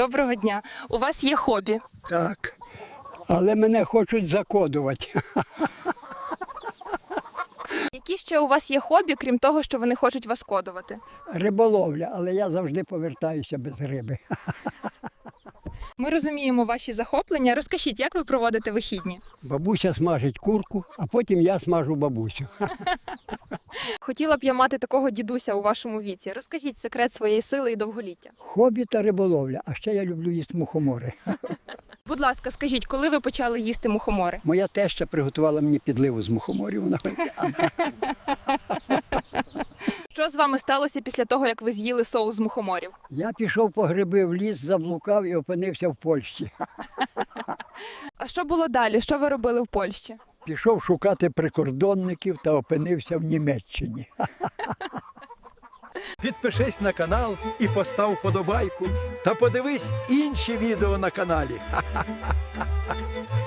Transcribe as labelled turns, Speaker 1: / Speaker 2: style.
Speaker 1: Доброго дня. У вас є хобі.
Speaker 2: Так. Але мене хочуть закодувати.
Speaker 1: Які ще у вас є хобі, крім того, що вони хочуть вас кодувати?
Speaker 2: Риболовля, але я завжди повертаюся без риби.
Speaker 1: Ми розуміємо ваші захоплення. Розкажіть, як ви проводите вихідні?
Speaker 2: Бабуся смажить курку, а потім я смажу бабусю.
Speaker 1: Хотіла б я мати такого дідуся у вашому віці. Розкажіть секрет своєї сили і довголіття.
Speaker 2: Хобі та риболовля, а ще я люблю їсти мухомори.
Speaker 1: Будь ласка, скажіть, коли ви почали їсти мухомори?
Speaker 2: Моя теща приготувала мені підливу з мухоморів. Вона
Speaker 1: Що з вами сталося після того, як ви з'їли соус з мухоморів?
Speaker 2: Я пішов по гриби в ліс, заблукав і опинився в Польщі.
Speaker 1: А що було далі? Що ви робили в Польщі?
Speaker 2: Пішов шукати прикордонників та опинився в Німеччині.
Speaker 3: Підпишись на канал і постав подобайку. Та подивись інші відео на каналі.